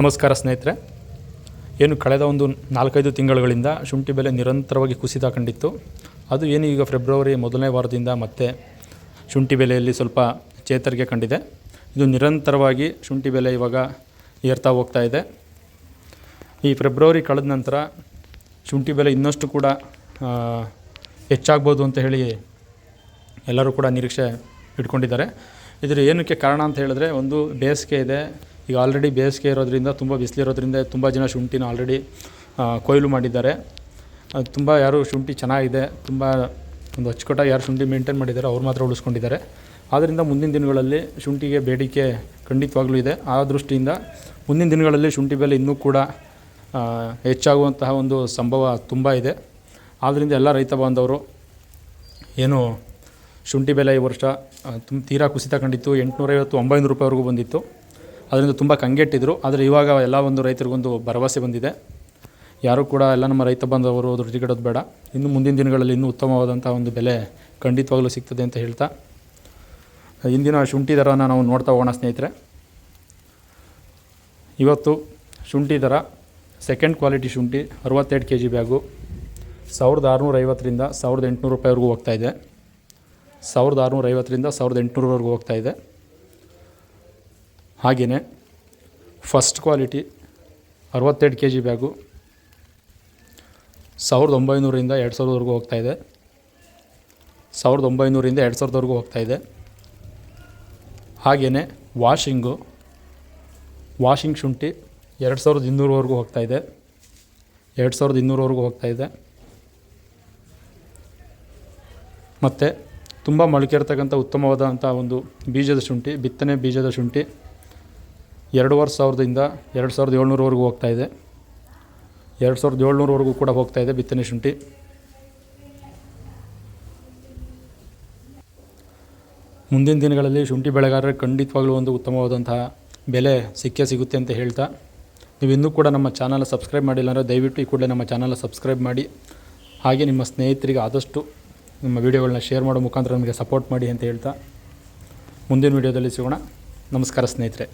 ನಮಸ್ಕಾರ ಸ್ನೇಹಿತರೆ. ಏನು ಕಳೆದ ಒಂದು ನಾಲ್ಕೈದು ತಿಂಗಳುಗಳಿಂದ ಶುಂಠಿ ಬೆಲೆ ನಿರಂತರವಾಗಿ ಕುಸಿತ ಕಂಡಿತ್ತು. ಅದು ಏನು ಈಗ ಫೆಬ್ರವರಿ ಮೊದಲನೇ ವಾರದಿಂದ ಮತ್ತೆ ಶುಂಠಿ ಬೆಲೆಯಲ್ಲಿ ಸ್ವಲ್ಪ ಚೇತರಿಕೆ ಕಂಡಿದೆ. ಇದು ನಿರಂತರವಾಗಿ ಶುಂಠಿ ಬೆಲೆ ಇವಾಗ ಏರ್ತಾ ಹೋಗ್ತಾ ಇದೆ. ಈ ಫೆಬ್ರವರಿ ಕಳೆದ ನಂತರ ಶುಂಠಿ ಬೆಲೆ ಇನ್ನಷ್ಟು ಕೂಡ ಹೆಚ್ಚಾಗ್ಬೋದು ಅಂತ ಹೇಳಿ ಎಲ್ಲರೂ ಕೂಡ ನಿರೀಕ್ಷೆ ಇಟ್ಕೊಂಡಿದ್ದಾರೆ. ಇದರ ಏನಕ್ಕೆ ಕಾರಣ ಅಂತ ಹೇಳಿದ್ರೆ ಒಂದು ಬೇಸಿಗೆ ಇದೆ ಈಗ ಆಲ್ರೆಡಿ ಬೇಸಿಗೆ ಇರೋದ್ರಿಂದ, ತುಂಬ ಬಿಸಿಲಿರೋದ್ರಿಂದ ತುಂಬ ಜನ ಶುಂಠಿನ ಆಲ್ರೆಡಿ ಕೊಯ್ಲು ಮಾಡಿದ್ದಾರೆ. ತುಂಬ ಯಾರು ಶುಂಠಿ ಚೆನ್ನಾಗಿದೆ, ತುಂಬ ಒಂದು ಅಚ್ಚುಕಟ್ಟಾಗಿ ಯಾರು ಶುಂಠಿ ಮೇಂಟೈನ್ ಮಾಡಿದ್ದಾರೆ, ಅವ್ರು ಮಾತ್ರ ಉಳಿಸ್ಕೊಂಡಿದ್ದಾರೆ. ಆದ್ದರಿಂದ ಮುಂದಿನ ದಿನಗಳಲ್ಲಿ ಶುಂಠಿಗೆ ಬೇಡಿಕೆ ಖಂಡಿತವಾಗ್ಲೂ ಇದೆ. ಆ ದೃಷ್ಟಿಯಿಂದ ಮುಂದಿನ ದಿನಗಳಲ್ಲಿ ಶುಂಠಿ ಬೆಲೆ ಇನ್ನೂ ಕೂಡ ಹೆಚ್ಚಾಗುವಂತಹ ಒಂದು ಸಂಭವ ತುಂಬ ಇದೆ. ಆದ್ದರಿಂದ ಎಲ್ಲ ರೈತ ಬಾಂಧವರು, ಏನು ಶುಂಠಿ ಬೆಲೆ ಈ ವರ್ಷ ತುಂಬ ತೀರಾ ಕುಸಿತ ಕಂಡಿತ್ತು. ಎಂಟುನೂರೈವತ್ತು, ಒಂಬೈನೂರು ರೂಪಾಯಿವರೆಗೂ ಬಂದಿತ್ತು. ಅದರಿಂದ ತುಂಬ ಕಂಗೆಟ್ಟಿದ್ರು. ಆದರೆ ಇವಾಗ ಎಲ್ಲ ಒಂದು ರೈತರಿಗೊಂದು ಭರವಸೆ ಬಂದಿದೆ. ಯಾರೂ ಕೂಡ ಎಲ್ಲ ನಮ್ಮ ರೈತ ಬಾಂಧವರು ಧೃತಿಗೆಡೋದು ಬೇಡ. ಇನ್ನು ಮುಂದಿನ ದಿನಗಳಲ್ಲಿ ಇನ್ನೂ ಉತ್ತಮವಾದಂಥ ಒಂದು ಬೆಲೆ ಖಂಡಿತವಾಗಲೂ ಸಿಗ್ತದೆ ಅಂತ ಹೇಳ್ತಾ. ಇಂದಿನ ಶುಂಠಿ ದರನ ನಾವು ನೋಡ್ತಾ ಹೋಗೋಣ ಸ್ನೇಹಿತರೆ. ಇವತ್ತು ಶುಂಠಿ ದರ ಸೆಕೆಂಡ್ ಕ್ವಾಲಿಟಿ ಶುಂಠಿ, ಅರವತ್ತೆರಡು ಕೆ ಜಿ ಬ್ಯಾಗು, ಸಾವಿರದ ಆರುನೂರ ಐವತ್ತರಿಂದ ಸಾವಿರದ ಎಂಟುನೂರು ರೂಪಾಯಿವರೆಗೂ ಹೋಗ್ತಾ ಇದೆ. ಸಾವಿರದ ಆರುನೂರ ಐವತ್ತರಿಂದ ಸಾವಿರದ ಎಂಟುನೂರವರೆಗೂ ಹೋಗ್ತಾ ಇದೆ. ಹಾಗೆಯೇ ಫಸ್ಟ್ ಕ್ವಾಲಿಟಿ ಅರವತ್ತೆರಡು ಕೆ ಜಿ ಬ್ಯಾಗು ಸಾವಿರದ ಒಂಬೈನೂರಿಂದ ಎರಡು ಸಾವಿರದವರೆಗೂ ಹೋಗ್ತಾ ಇದೆ. ಸಾವಿರದ ಒಂಬೈನೂರಿಂದ ಎರಡು ಸಾವಿರದವರೆಗೂ ಹೋಗ್ತಾ ಇದೆ. ಹಾಗೆಯೇ ವಾಷಿಂಗು, ವಾಷಿಂಗ್ ಶುಂಠಿ ಎರಡು ಸಾವಿರದ ಇನ್ನೂರವರೆಗೂ ಹೋಗ್ತಾ ಇದೆ. ಎರಡು ಸಾವಿರದ ಇನ್ನೂರವರೆಗೂ ಹೋಗ್ತಾ ಇದೆ. ಮತ್ತು ತುಂಬ ಮೊಳಕೆರ್ತಕ್ಕಂಥ ಉತ್ತಮವಾದಂಥ ಒಂದು ಬೀಜದ ಶುಂಠಿ, ಬಿತ್ತನೆ ಬೀಜದ ಶುಂಠಿ. ಎರಡೂವರೆ ಸಾವಿರದಿಂದ ಎರಡು ಸಾವಿರದ ಏಳ್ನೂರವರೆಗೂ ಇದೆ. ಎರಡು ಸಾವಿರದ ಏಳ್ನೂರವರೆಗೂ ಕೂಡ ಇದೆ ಬಿತ್ತನೆ ಶುಂಠಿ. ಮುಂದಿನ ದಿನಗಳಲ್ಲಿ ಶುಂಠಿ ಬೆಳೆಗಾರರಿಗೆ ಖಂಡಿತವಾಗಲೂ ಒಂದು ಉತ್ತಮವಾದಂತಹ ಬೆಲೆ ಸಿಕ್ಕೇ ಸಿಗುತ್ತೆ ಅಂತ ಹೇಳ್ತಾ. ನೀವು ಇನ್ನೂ ಕೂಡ ನಮ್ಮ ಚಾನಲ್ ಸಬ್ಸ್ಕ್ರೈಬ್ ಮಾಡಿಲ್ಲ ಅಂದರೆ ದಯವಿಟ್ಟು ಈ ಕೂಡಲೇ ನಮ್ಮ ಚಾನಲ್ ಸಬ್ಸ್ಕ್ರೈಬ್ ಮಾಡಿ. ಹಾಗೆ ನಿಮ್ಮ ಸ್ನೇಹಿತರಿಗೆ ಆದಷ್ಟು ನಿಮ್ಮ ವೀಡಿಯೋಗಳನ್ನ ಶೇರ್ ಮಾಡೋ ಮುಖಾಂತರ ನಮಗೆ ಸಪೋರ್ಟ್ ಮಾಡಿ ಅಂತ ಹೇಳ್ತಾ. ಮುಂದಿನ ವೀಡಿಯೋದಲ್ಲಿ ಸಿಗೋಣ. ನಮಸ್ಕಾರ ಸ್ನೇಹಿತರೆ.